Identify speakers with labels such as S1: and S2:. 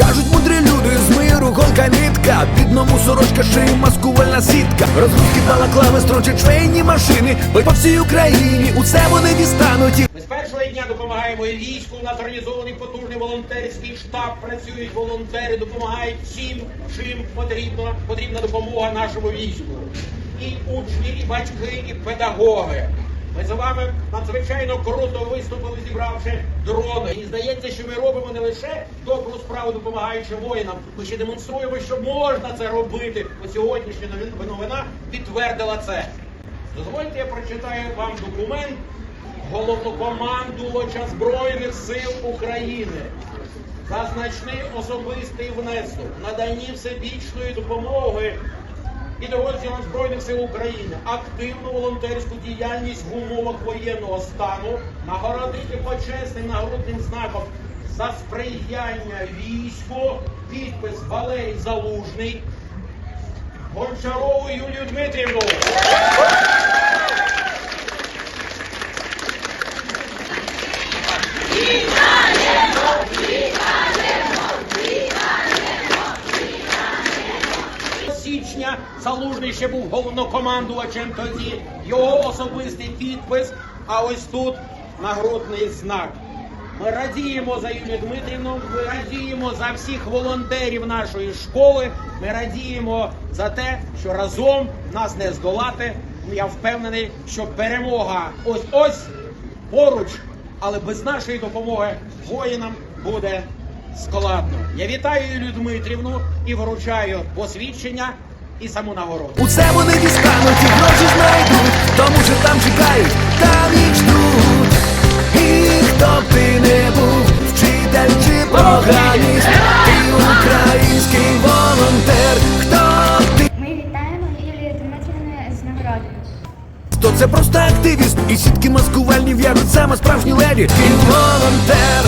S1: Кажуть мудрі люди з миру голка нитка Бідному сорочка шиї маскувальна сітка Розгрузки балаклави строчать швейні машини Бо по всій Україні усе вони дістануть
S2: Ми з першого дня допомагаємо і війську. У нас організований потужний волонтерський штаб. Працюють волонтери, допомагають всім, чим потрібно. Потрібна допомога нашому війську. І учні, і батьки, і педагоги. Ми з вами надзвичайно круто виступили, зібравши дрони. І здається, що ми робимо не лише добру справу, допомагаючи воїнам. Ми ще демонструємо, що можна це робити. Ось сьогоднішня новина підтвердила це. Дозвольте, я прочитаю вам документ головнокомандувача Збройних сил України. За значний особистий внесок наданні всебічної допомоги підрозділам Збройних сил України, активну волонтерську діяльність в умовах воєнного стану, нагородити почесним нагородним знаком за сприяння війську, підпис Валерій Залужний, Гончарову Юлію Дмитрівну. Залужний ще був головнокомандувачем тоді. Його особистий підпис. А ось тут нагрудний знак. Ми радіємо за Юлію Дмитрівну, ми радіємо за всіх волонтерів нашої школи. Ми радіємо за те, що разом нас не здолати. Я впевнений, що перемога ось ось поруч, але без нашої допомоги воїнам буде складно. Я вітаю Юлію Дмитрівну і вручаю посвідчення і саму нагороду.
S1: Усе вони дістануть і гроші знайдуть, тому що там чекають, там їх ждуть. І хто б ти не був, вчитель чи програміст, ти український волонтер, хто ти,
S3: Ми вітаємо Юлію Дмитрівну з нагородою.
S1: то це просто активіст, і сітки маскувальні в'яжуть саме справжні леді. Він волонтер,